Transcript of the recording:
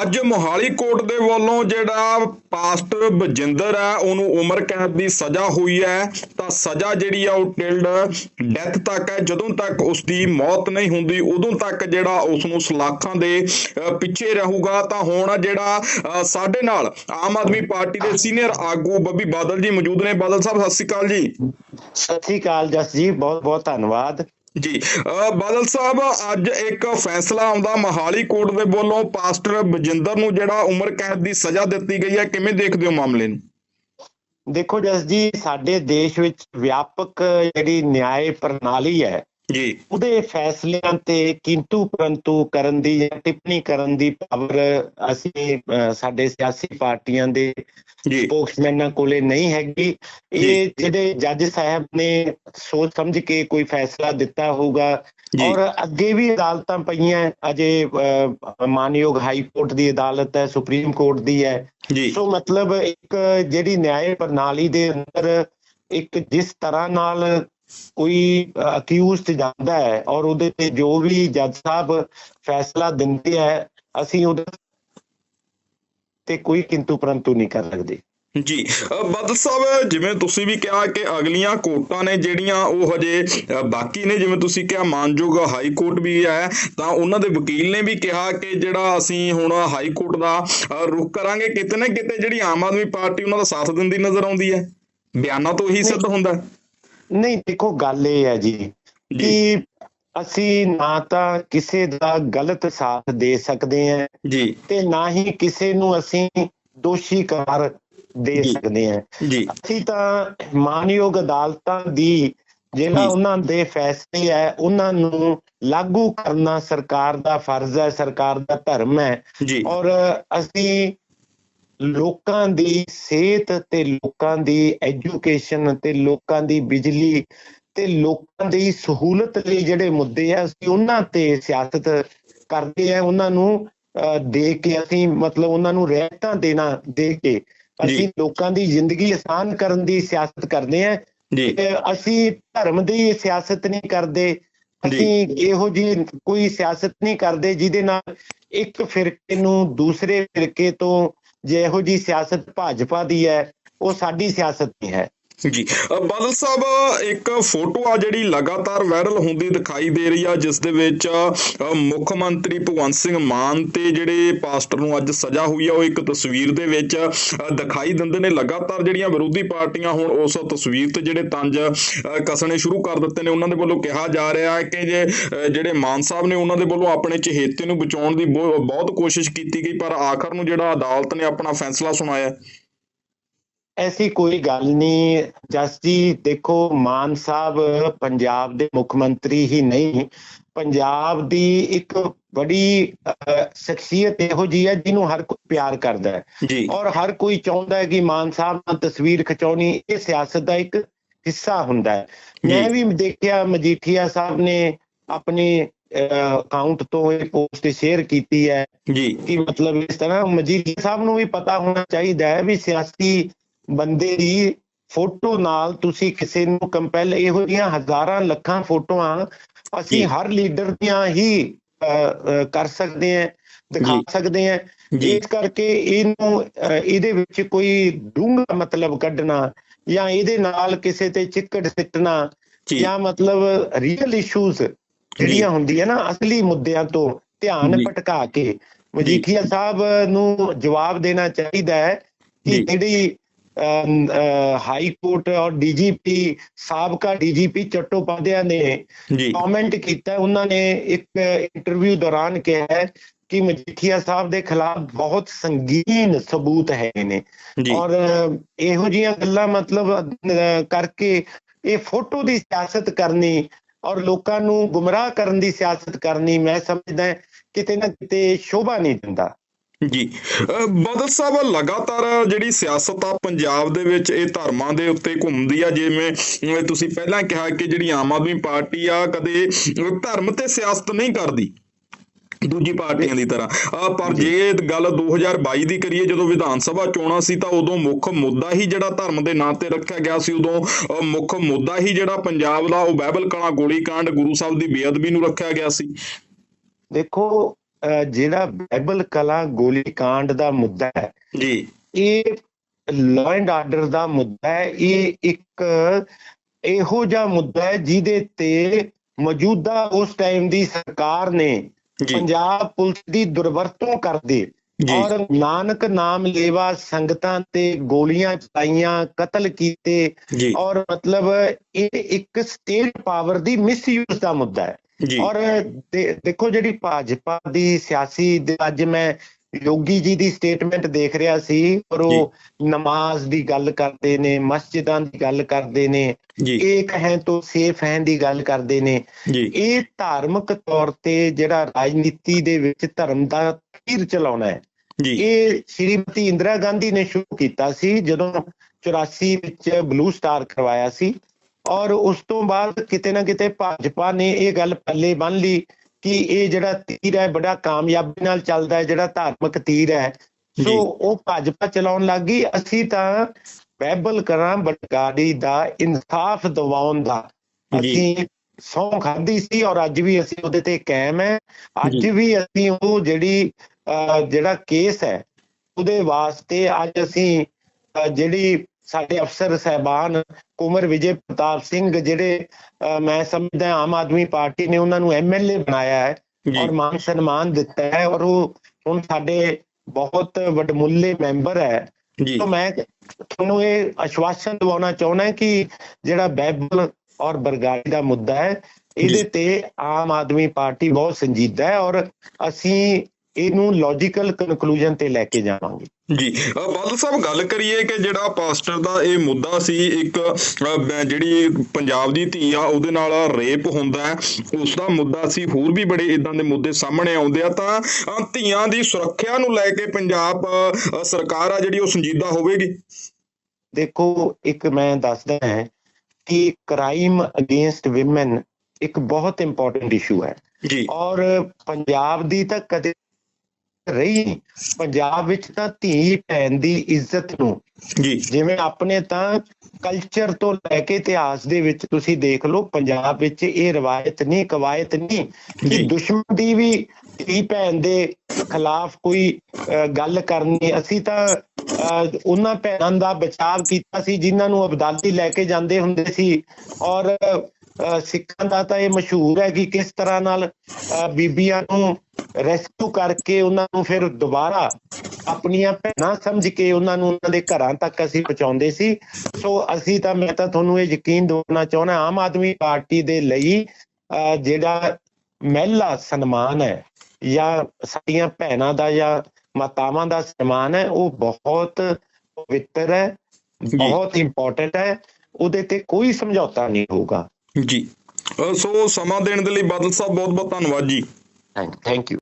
ਅੱਜ ਮੋਹਾਲੀ ਕੋਰਟ ਦੇ ਵੱਲੋਂ ਜਿਹੜਾ ਪਾਸਟਰ ਬਜਿੰਦਰ ਹੈ, ਉਹਨੂੰ ਉਮਰ ਕੈਦ ਦੀ ਸਜ਼ਾ ਹੋਈ ਹੈ। ਤਾਂ ਸਜ਼ਾ ਜਿਹੜੀ ਆ, ਉਹ ਟਿਲਡ ਡੈਥ ਤੱਕ ਹੈ। ਜਦੋਂ ਤੱਕ ਉਸ ਦੀ ਮੌਤ ਨਹੀਂ ਹੁੰਦੀ, ਉਦੋਂ ਤੱਕ ਜਿਹੜਾ ਉਸ ਨੂੰ ਸਲਾਖਾਂ ਦੇ ਪਿੱਛੇ ਰਹੂਗਾ। ਤਾਂ ਹੁਣ ਜਿਹੜਾ ਸਾਡੇ ਨਾਲ ਆਮ ਆਦਮੀ ਪਾਰਟੀ ਦੇ ਸੀਨੀਅਰ ਆਗੂ ਬੱਬੀ ਬਾਦਲ ਜੀ ਮੌਜੂਦ ਨੇ। ਬਾਦਲ ਸਾਹਿਬ, ਸਤਿ ਸ਼੍ਰੀ ਅਕਾਲ ਜੀ। ਸਤਿ ਸ੍ਰੀ ਅਕਾਲ ਜਸ ਜੀ ਬਹੁਤ ਬਹੁਤ ਧੰਨਵਾਦ। ਜੀ ਬਾਦਲ ਸਾਹਿਬ, ਅੱਜ ਇੱਕ ਫੈਸਲਾ ਆਉਂਦਾ। ਮਹਾਲੀ ਕੋਰਟ ਦੇ ਵੱਲੋਂ ਪਾਸਟਰ ਬਜਿੰਦਰ ਨੂੰ ਜਿਹੜਾ ਉਮਰ ਕੈਦ ਦੀ ਸਜ਼ਾ ਦਿੱਤੀ ਗਈ ਹੈ, ਕਿਵੇਂ ਦੇਖਦੇ ਹੋ ਮਾਮਲੇ ਨੂੰ? ਦੇਖੋ ਜਸ ਜੀ, ਸਾਡੇ ਦੇਸ਼ ਵਿੱਚ ਵਿਆਪਕ ਜਿਹੜੀ ਨਿਆਂ ਪ੍ਰਣਾਲੀ ਹੈ ਜੀ। ਉਹਦੇ ਫੈਸਲਿਆਂ ਤੇ ਕਿੰਤੂ ਪਰੰਤੂ ਕਰਨ ਦੀ ਜਾਂ ਟਿੱਪਣੀ ਕਰਨ ਦੀ ਪਾਵਰ ਅਸੀਂ ਸਾਡੇ ਸਿਆਸੀ ਪਾਰਟੀਆਂ ਦੇ ਸਪੋਕਸਮੈਨਾਂ ਕੋਲੇ ਨਹੀਂ ਹੈਗੀ। ਇਹ ਜਿਹੜੇ ਜੱਜ ਸਾਹਿਬ ਨੇ ਸੋਚ ਸਮਝ ਕੇ ਕੋਈ ਫੈਸਲਾ ਦਿੱਤਾ ਹੋਊਗਾ। ਔਰ ਅੱਗੇ ਵੀ ਅਦਾਲਤਾਂ ਪਈਆਂ ਅਜੇ ਮਾਨਯੋਗ ਹਾਈ ਕੋਰਟ ਦੀ ਅਦਾਲਤ ਹੈ ਸੁਪਰੀਮ ਕੋਰਟ ਦੀ ਹੈ। ਸੋ ਮਤਲਬ ਇੱਕ ਜਿਹੜੀ ਨਿਆਂ ਪ੍ਰਣਾਲੀ ਦੇ ਅੰਦਰ ਇੱਕ ਜਿਸ ਤਰ੍ਹਾਂ ਨਾਲ ਕੋਈ ਅਕਿਊਜ਼ਡ ਜਾਂਦਾ ਹੈ ਔਰ ਉਹਦੇ ਤੇ ਜੋ ਵੀ ਜੱਜ ਸਾਹਿਬ ਫੈਸਲਾ ਦਿੰਦੇ ਹੈ ਅਸੀਂ ਉਹਦੇ ਤੇ ਕੋਈ ਕਿੰਤੂ ਪਰੰਤੂ ਨਹੀਂ ਕਰ ਸਕਦੇ। ਜੀ ਬਾਦਲ ਸਾਹਿਬ ਜਿਵੇਂ ਤੁਸੀਂ ਵੀ ਕਿਹਾ ਕਿ ਅਗਲੀਆਂ ਕੋਰਟਾਂ ਨੇ ਜਿਹੜੀਆਂ ਉਹ ਹਜੇ ਬਾਕੀ ਨੇ ਜਿਵੇਂ ਤੁਸੀਂ ਕਿਹਾ ਮਾਨਯੋਗ ਹਾਈ ਕੋਰਟ ਵੀ ਹੈ ਤਾਂ ਉਹਨਾਂ ਦੇ ਵਕੀਲ ਨੇ ਵੀ ਕਿਹਾ ਕਿ ਜਿਹੜਾ ਅਸੀਂ ਹੁਣ ਹਾਈ ਕੋਰਟ ਦਾ ਰੁਖ ਕਰਾਂਗੇ ਕਿਤੇ ਨਾ ਕਿਤੇ ਜਿਹੜੀ ਆਮ ਆਦਮੀ ਪਾਰਟੀ ਉਹਨਾਂ ਦਾ ਸਾਥ ਦਿੰਦੀ ਨਜ਼ਰ ਆਉਂਦੀ ਹੈ। ਬਿਆਨਾਂ ਤੋਂ ਹੀ ਸਿੱਧ ਹੁੰਦਾ ਹੈ। ਨਹੀਂ ਦੇਖੋ ਗੱਲ ਇਹ ਹੈ ਜੀ ਕਿ ਅਸੀਂ ਨਾ ਤਾਂ ਕਿਸੇ ਦਾ ਗਲਤ ਸਾਥ ਦੇ ਸਕਦੇ ਹਾਂ ਜੀ। ਤੇ ਨਾ ਹੀ ਕਿਸੇ ਨੂੰ ਅਸੀਂ ਦੋਸ਼ੀ ਕਰਾਰ ਦੇ। ਸਕਦੇ ਹਾਂ। ਜੀ। ਅਸੀਂ ਤਾਂ ਮਾਨਯੋਗ ਅਦਾਲਤਾਂ ਦੀ ਜਿਹੜਾ। ਉਹਨਾਂ ਦੇ ਫੈਸਲੇ ਹੈ ਉਹਨਾਂ ਨੂੰ ਲਾਗੂ ਕਰਨਾ ਸਰਕਾਰ ਦਾ ਫਰਜ਼ ਹੈ ਸਰਕਾਰ ਦਾ ਧਰਮ ਹੈ। ਔਰ ਅਸੀਂ ਲੋਕਾਂ ਦੀ ਸਿਹਤ ਤੇ ਲੋਕਾਂ ਦੀ ਐਜੂਕੇਸ਼ਨ ਤੇ ਲੋਕਾਂ ਦੀ ਬਿਜਲੀ ਤੇ ਲੋਕਾਂ ਦੀ ਸਹੂਲਤ ਲਈ ਜਿਹੜੇ ਮੁੱਦੇ ਆ ਅਸੀਂ ਉਹਨਾਂ ਤੇ ਸਿਆਸਤ ਕਰਦੇ ਆ ਉਹਨਾਂ ਨੂੰ ਦੇ ਕੇ ਅਸੀਂ ਮਤਲਬ ਉਹਨਾਂ ਨੂੰ ਰਿਆਇਤਾਂ ਦੇਣਾ ਦੇ ਕੇ ਅਸੀਂ ਲੋਕਾਂ ਦੀ ਜ਼ਿੰਦਗੀ ਆਸਾਨ ਕਰਨ ਦੀ ਸਿਆਸਤ ਕਰਦੇ ਆ। ਜੀ। ਅਸੀਂ ਧਰਮ ਦੀ ਸਿਆਸਤ ਨਹੀਂ ਕਰਦੇ। ਅਸੀਂ ਇਹੋ ਜਿਹੀ ਕੋਈ ਸਿਆਸਤ ਨਹੀਂ ਕਰਦੇ ਜਿਹਦੇ ਨਾਲ ਇੱਕ ਫਿਰਕੇ ਨੂੰ ਦੂਸਰੇ ਫਿਰਕੇ ਤੋਂ ਜੇ ਇਹੋ ਜਿਹੀ ਸਿਆਸਤ ਭਾਜਪਾ ਦੀ ਹੈ ਉਹ ਸਾਡੀ ਸਿਆਸਤ ਨਹੀਂ ਹੈ। ਜੀ। ਬਾਦਲ ਸਾਹਿਬ ਇੱਕ ਫੋਟੋ ਆ ਜਿਹੜੀ ਲਗਾਤਾਰ ਵਾਇਰਲ ਹੁੰਦੀ ਦਿਖਾਈ ਦੇ ਰਹੀ ਆ ਜਿਸ ਦੇ ਵਿੱਚ ਮੁੱਖ ਮੰਤਰੀ ਭਗਵੰਤ ਸਿੰਘ ਮਾਨ ਤੇ ਜਿਹੜੇ ਪਾਸਟਰ ਨੂੰ ਅੱਜ ਸਜ਼ਾ ਹੋਈ ਆ ਉਹ ਇੱਕ ਤਸਵੀਰ ਦੇ ਵਿੱਚ ਦਿਖਾਈ ਦਿੰਦੇ ਨੇ। ਲਗਾਤਾਰ ਜਿਹੜੀਆਂ ਵਿਰੋਧੀ ਪਾਰਟੀਆਂ ਹੁਣ ਉਸ ਤਸਵੀਰ ਤੇ ਜਿਹੜੇ ਤੰਜ ਅ, ਕੱਸਣੇ ਸ਼ੁਰੂ ਕਰ ਦਿੱਤੇ ਨੇ ਉਹਨਾਂ ਦੇ ਵੱਲੋਂ ਕਿਹਾ ਜਾ ਰਿਹਾ ਹੈ ਕਿ ਜੇ ਜਿਹੜੇ ਮਾਨ ਸਾਹਿਬ ਨੇ ਉਹਨਾਂ ਦੇ ਵੱਲੋਂ ਆਪਣੇ ਚਹੇਤੇ ਨੂੰ ਬਚਾਉਣ ਦੀ ਬਹੁ- ਬਹੁਤ ਕੋਸ਼ਿਸ਼ ਕੀਤੀ ਗਈ ਪਰ ਆਖਰ ਨੂੰ ਜਿਹੜਾ ਅਦਾਲਤ ਨੇ ਆਪਣਾ ਫੈਸਲਾ ਸੁਣਾਇਆ। ਐਸੀ ਕੋਈ ਗੱਲ ਨਹੀਂ ਜਸ ਜੀ ਦੇਖੋ ਮਾਨ ਸਾਹਿਬ ਪੰਜਾਬ ਦੇ ਮੁੱਖ ਮੰਤਰੀ ਹੀ ਨਹੀਂ ਪੰਜਾਬ ਦੀ ਇੱਕ ਬੜੀ ਸ਼ਖਸੀਅਤ ਇਹੋ ਜਿਹੀ ਹੈ ਜਿਹਨੂੰ ਹਰ ਕੋਈ ਪਿਆਰ ਕਰਦਾ ਹੈ। ਜੀ। ਔਰ ਹਰ ਕੋਈ ਚਾਹੁੰਦਾ ਹੈ ਕਿ ਮਾਨ ਸਾਹਿਬ ਨਾਲ ਤਸਵੀਰ ਖਿਚਾਉਣੀ ਇਹ ਸਿਆਸਤ ਦਾ ਇੱਕ ਹਿੱਸਾ ਹੁੰਦਾ ਹੈ। ਮੈਂ ਜੀ। ਵੀ ਦੇਖਿਆ ਮਜੀਠੀਆ ਸਾਹਿਬ ਨੇ ਆਪਣੇ ਅਕਾਊਂਟ ਤੋਂ ਇਹ ਪੋਸਟ ਸ਼ੇਅਰ ਕੀਤੀ ਹੈ ਜੀ। ਕਿ ਮਤਲਬ ਇਸ ਤਰ੍ਹਾਂ ਮਜੀਠੀਆ ਸਾਹਿਬ ਨੂੰ ਵੀ ਪਤਾ ਹੋਣਾ ਚਾਹੀਦਾ ਹੈ ਵੀ ਸਿਆਸੀ ਬੰਦੇ ਦੀ ਫੋਟੋ ਨਾਲ ਤੁਸੀਂ ਕਿਸੇ ਨੂੰ ਕੰਪੈਲ ਇਹੋ ਜਿਹੀਆਂ ਹਜ਼ਾਰਾਂ ਲੱਖਾਂ ਫੋਟੋਆਂ ਅਸੀਂ। ਹਰ ਲੀਡਰ ਦੀਆਂ ਹੀ ਕਰ ਸਕਦੇ ਹਾਂ ਦਿਖਾ। ਸਕਦੇ ਜੀ ਇਸ ਕਰਕੇ ਇਹਨੂੰ ਇਹਦੇ ਵਿੱਚ ਕੋਈ ਡੂੰਘਾ ਮਤਲਬ ਕੱਢਣਾ ਜਾਂ ਇਹਦੇ ਨਾਲ ਕਿਸੇ ਤੇ ਚਿੱਕੜ ਸਿੱਟਣਾ ਜੀ ਮਤਲਬ ਰੀਅਲ ਇਸ਼ੂਜ਼ ਜਿਹੜੀਆਂ ਹੁੰਦੀਆਂ ਨਾ ਅਸਲੀ ਮੁੱਦਿਆਂ ਤੋਂ ਧਿਆਨ। ਭਟਕਾ ਕੇ ਮਜੀਠੀਆ ਸਾਹਿਬ ਨੂੰ ਜਵਾਬ ਦੇਣਾ ਚਾਹੀਦਾ ਹੈ ਕਿ। ਜਿਹੜੀ ਹਾਈ ਕੋਰਟ ਔਰ ਡੀਜੀਪੀ ਸਾਬਕਾ ਡੀਜੀਪੀ ਚਟੋਪਾਧਿਆ ਨੇ ਕਮੈਂਟ ਕੀਤਾ। ਹੈ। ਉਹਨਾਂ ਨੇ ਇੱਕ ਇੰਟਰਵਿਊ ਦੌਰਾਨ ਕਿਹਾ ਹੈ ਕਿ ਮਜੀਠੀਆ ਸਾਹਿਬ ਦੇ ਖਿਲਾਫ ਬਹੁਤ ਸੰਗੀਨ ਸਬੂਤ ਹੈਗੇ ਨੇ। ਔਰ ਇਹੋ ਜੀਆਂ ਗੱਲਾਂ ਮਤਲਬ ਕਰਕੇ ਇਹ ਫੋਟੋ ਦੀ ਸਿਆਸਤ ਕਰਨੀ ਔਰ ਲੋਕਾਂ ਨੂੰ ਗੁੰਮਰਾਹ ਕਰਨ ਦੀ ਸਿਆਸਤ ਕਰਨੀ ਮੈਂ ਸਮਝਦਾ ਕਿਤੇ ਨਾ ਕਿਤੇ ਸ਼ੋਭਾ ਨਹੀਂ ਦਿੰਦਾ। ਜੀ। ਬਾਦਲ ਸਾਹਿਬ ਲਗਾਤਾਰ ਜਿਹੜੀ ਸਿਆਸਤ ਆ ਪੰਜਾਬ ਦੇ ਵਿੱਚ ਇਹ ਧਰਮਾਂ ਦੇ ਉੱਤੇ ਘੁੰਮਦੀ ਆ। ਜਿਵੇਂ ਤੁਸੀਂ ਪਹਿਲਾਂ ਕਿਹਾ ਕਿ ਜਿਹੜੀ ਆਮ ਆਦਮੀ ਪਾਰਟੀ ਆ ਕਦੇ ਧਰਮ ਤੇ ਸਿਆਸਤ ਨਹੀਂ ਕਰਦੀ। ਦੂਜੀ ਪਾਰਟੀਆਂ ਦੀ ਤਰ੍ਹਾਂ। ਪਰ ਜੇ। ਗੱਲ 2022 ਦੀ ਕਰੀਏ ਜਦੋਂ ਵਿਧਾਨ ਸਭਾ ਚੋਣਾਂ ਸੀ ਤਾਂ ਉਦੋਂ ਮੁੱਖ ਮੁੱਦਾ ਹੀ ਜਿਹੜਾ ਧਰਮ ਦੇ ਨਾਂ ਤੇ ਰੱਖਿਆ ਗਿਆ ਸੀ ਉਦੋਂ ਮੁੱਖ ਮੁੱਦਾ ਹੀ ਜਿਹੜਾ ਪੰਜਾਬ ਦਾ ਉਹ ਬਾਈਬਲ ਕਲਾ ਗੋਲੀकांड ਗੁਰੂ ਸਾਹਿਬ ਦੀ ਬੇਅਦਬੀ ਨੂੰ ਰੱਖਿਆ ਗਿਆ ਸੀ। ਦੇਖੋ ਜਿਹੜਾ ਬਾਈਬਲ ਕਲਾ ਗੋਲੀकांड ਦਾ ਮੁੱਦਾ ਹੈ। ਜੀ। ਇਹ ਲਾਅ ਐਂਡ ਆਰਡਰ ਦਾ ਮੁੱਦਾ ਹੈ। ਇਹ ਇੱਕ ਇਹੋ ਜਿਹਾ ਮੁੱਦਾ ਹੈ ਜਿਹਦੇ ਤੇ ਮੌਜੂਦਾ ਉਸ ਟਾਈਮ ਦੀ ਸਰਕਾਰ ਨੇ ਪੰਜਾਬ ਪੁਲਿਸ ਦੀ ਦੁਰਵਰਤੋਂ ਕਰਦੇ ਔਰ ਨਾਨਕ ਨਾਮ ਲੇਵਾ ਸੰਗਤਾਂ ਤੇ ਗੋਲੀਆਂ ਚਲਾਈਆਂ ਕਤਲ ਕੀਤੇ ਔਰ ਮਤਲਬ ਇਹ ਇੱਕ ਸਟੇਟ ਪਾਵਰ ਦੀ ਮਿਸਯੂਜ਼ ਦਾ ਮੁੱਦਾ ਹੈ। ਔਰ ਦੇਖੋ ਜਿਹੜੀ ਭਾਜਪਾ ਦੀ ਸਿਆਸੀ ਦੇ- ਅੱਜ ਮੈਂ ਯੋਗੀ ਜੀ ਦੀ ਸਟੇਟਮੈਂਟ ਦੇਖ ਰਿਹਾ ਸੀ ਔਰ ਉਹ ਨਮਾਜ਼ ਦੀ ਗੱਲ ਕਰਦੇ ਨੇ ਮਸਜਿਦਾਂ ਦੀ ਗੱਲ ਕਰਦੇ ਨੇ ਏਕ ਹੈ ਤੋਂ ਸੇਫ ਹੈ ਦੀ ਗੱਲ ਕਰਦੇ ਨੇ। ਇਹ ਧਾਰਮਿਕ ਤੌਰ ਤੇ ਜਿਹੜਾ ਰਾਜਨੀਤੀ ਦੇ ਵਿੱਚ ਧਰਮ ਦਾ ਤੀਰ ਚਲਾਉਣਾ ਹੈ। ਜੀ। ਇਹ ਸ਼੍ਰੀਮਤੀ ਇੰਦਰਾ ਗਾਂਧੀ ਨੇ ਸ਼ੁਰੂ ਕੀਤਾ ਸੀ ਜਦੋਂ 84 ਵਿੱਚ ਬਲੂ ਸਟਾਰ ਕਰਵਾਇਆ ਸੀ। ਔਰ ਉਸ ਤੋਂ ਬਾਅਦ ਕਿਤੇ ਨਾ ਕਿਤੇ ਭਾਜਪਾ ਨੇ ਇਹ ਗੱਲ ਪੱਲੇ ਬੰਨ ਲਈ ਕਿ ਇਹ ਜਿਹੜਾ ਤੀਰ ਹੈ ਬੜਾ ਕਾਮਯਾਬੀ ਨਾਲ ਚੱਲਦਾ ਹੈ ਜਿਹੜਾ ਧਾਰਮਿਕ ਤੀਰ ਹੈ। ਸੋ ਉਹ ਭਾਜਪਾ ਚਲਾਉਣ ਲੱਗ ਗਈ ਅਸੀਂ ਤਾਂ ਬਾਈਬਲ ਕਰਾਂ ਬਟਕਾਰੀ ਦਾ ਇਨਸਾਫ ਦਿਵਾਉਣ ਦਾ। ਅਸੀਂ ਸੌਂ ਖਾਧੀ ਸੀ ਔਰ ਅੱਜ ਵੀ ਅਸੀਂ ਉਹਦੇ ਤੇ ਕਾਇਮ ਹੈ ਅੱਜ। ਵੀ ਅਸੀਂ ਉਹ ਜਿਹੜੀ ਜਿਹੜਾ ਕੇਸ ਹੈ ਉਹਦੇ ਵਾਸਤੇ ਅੱਜ ਅਸੀਂ ਜਿਹੜੀ ਸਾਡੇ ਅਫਸਰ ਸਹਿਬਾਨ ਕੁਮਰ ਵਿਜੇ ਪ੍ਰਤਾਪ ਸਿੰਘ ਜਿਹੜੇ ਮੈਂ ਸਮਝਦਾ ਆਮ ਆਦਮੀ ਪਾਰਟੀ ਨੇ ਉਹਨਾਂ ਨੂੰ ਐਮਐਲਏ ਬਣਾਇਆ ਹੈ ਔਰ ਮਾਨ ਸਨਮਾਨ ਦਿੱਤਾ ਹੈ ਔਰ ਉਹ ਹੁਣ ਸਾਡੇ ਬਹੁਤ ਵੱਡਮੁੱਲੇ ਮੈਂਬਰ ਹੈ। ਜੀ। ਤਾਂ ਮੈਂ ਤੁਹਾਨੂੰ ਇਹ ਆਸ਼ਵਾਸਨ ਦਿਵਾਉਣਾ ਚਾਹੁੰਦਾ ਕਿ ਜਿਹੜਾ ਬਾਈਬਲ ਔਰ ਬਰਗਾੜੀ ਦਾ ਮੁੱਦਾ ਹੈ ਇਹਦੇ ਤੇ ਆਮ ਆਦਮੀ ਪਾਰਟੀ ਬਹੁਤ ਸੰਜੀਦਾ ਹੈ ਔਰ ਅਸੀਂ ਇਹਨੂੰ ਲੌਜੀਕਲ ਕਨਕਲੂਜਨ ਤੇ ਲੈ ਕੇ ਜਾਵਾਂਗੇ। ਜੀ ਬਾਦਲ ਸਾਹਿਬ ਗੱਲ ਕਰੀਏ ਕਿ ਜਿਹੜਾ ਪਾਸਟਰ ਦਾ ਇਹ ਮੁੱਦਾ ਸੀ ਇੱਕ ਜਿਹੜੀ ਪੰਜਾਬ ਦੀ ਧੀ ਆ ਉਹਦੇ ਨਾਲ ਰੇਪ ਹੁੰਦਾ ਉਸ ਦਾ ਮੁੱਦਾ ਸੀ ਹੋਰ ਵੀ ਬੜੇ ਇਦਾਂ ਦੇ ਮੁੱਦੇ ਸਾਹਮਣੇ ਆਉਂਦੇ ਆ ਤਾਂ ਧੀਆਂ ਦੀ ਸੁਰੱਖਿਆ ਨੂੰ ਲੈ ਕੇ ਪੰਜਾਬ ਸਰਕਾਰ ਆ ਜਿਹੜੀ ਉਹ ਸੰਜੀਦਾ ਹੋਵੇਗੀ? ਦੇਖੋ ਇੱਕ ਮੈਂ ਦੱਸਦਾ ਹਾਂ ਕਿ ਕ੍ਰਾਈਮ ਅਗੇਂਸਟ ਔਮਨ ਇੱਕ ਬਹੁਤ ਇੰਪੋਰਟੈਂਟ ਇਸ਼ੂ ਹੈ। ਜੀ। ਔਰ ਪੰਜਾਬ ਦੀ ਤਾਂ ਕਦੇ ਰਹੀ। ਪੰਜਾਬ ਵਿੱਚ ਤਾਂ ਧੀ ਭੈਣ ਦੀ ਇੱਜ਼ਤ ਨੂੰ ਜੀ ਜਿਵੇਂ ਆਪਣੇ ਤਾਂ ਕਲਚਰ ਤੋਂ ਲੈ ਕੇ ਇਤਿਹਾਸ ਦੇ ਵਿੱਚ ਤੁਸੀਂ ਦੇਖ ਲਓ ਪੰਜਾਬ ਵਿੱਚ ਇਹ ਰਵਾਇਤ ਨਹੀਂ ਕਵਾਇਤ ਨਹੀਂ ਕਿ। ਦੁਸ਼ਮਣ ਦੀ ਵੀ ਧੀ ਭੈਣ ਦੇ ਖਿਲਾਫ ਕੋਈ ਗੱਲ ਕਰਨੀ ਅਸੀਂ ਤਾਂ ਉਹਨਾਂ ਭੈਣਾਂ ਦਾ ਬਚਾਅ ਕੀਤਾ ਸੀ ਜਿਨ੍ਹਾਂ ਨੂੰ ਅਬਦਾਲੀ ਲੈ ਕੇ ਜਾਂਦੇ ਹੁੰਦੇ ਸੀ ਔਰ ਸਿੱਖਾਂ ਦਾ ਤਾਂ ਇਹ ਮਸ਼ਹੂਰ ਹੈ ਕਿ ਕਿਸ ਤਰ੍ਹਾਂ ਨਾਲ ਬੀਬੀਆਂ ਨੂੰ ਰੈਸਕਿਊ ਕਰਕੇ ਉਹਨਾਂ ਨੂੰ ਫਿਰ ਦੁਬਾਰਾ ਆਪਣੀਆਂ ਭੈਣਾਂ ਸਮਝ ਕੇ ਉਹਨਾਂ ਨੂੰ ਉਹਨਾਂ ਦੇ ਘਰਾਂ ਤੱਕ ਅਸੀਂ ਪਹੁੰਚਾਉਂਦੇ ਸੀ। ਸੋ ਅਸੀਂ ਤਾਂ ਮੈਂ ਤਾਂ ਤੁਹਾਨੂੰ ਇਹ ਯਕੀਨ ਦਿਵਾਉਣਾ ਚਾਹੁੰਦਾ ਆਮ ਆਦਮੀ ਪਾਰਟੀ ਦੇ ਲਈ ਜਿਹੜਾ ਮਹਿਲਾ ਸਨਮਾਨ ਹੈ ਜਾਂ ਸਾਡੀਆਂ ਭੈਣਾਂ ਦਾ ਜਾਂ ਮਾਤਾਵਾਂ ਦਾ ਸਨਮਾਨ ਹੈ ਉਹ ਬਹੁਤ ਪਵਿੱਤਰ ਹੈ ਬਹੁਤ ਇੰਪੋਰਟੈਂਟ ਹੈ। ਉਹਦੇ ਤੇ ਕੋਈ ਸਮਝੌਤਾ ਨਹੀਂ ਹੋਊਗਾ। ਜੀ। ਸੋ ਸਮਾਂ ਦੇਣ ਦੇ ਲਈ ਬਾਦਲ ਸਾਹਿਬ ਬਹੁਤ ਬਹੁਤ ਧੰਨਵਾਦ ਜੀ। Thank you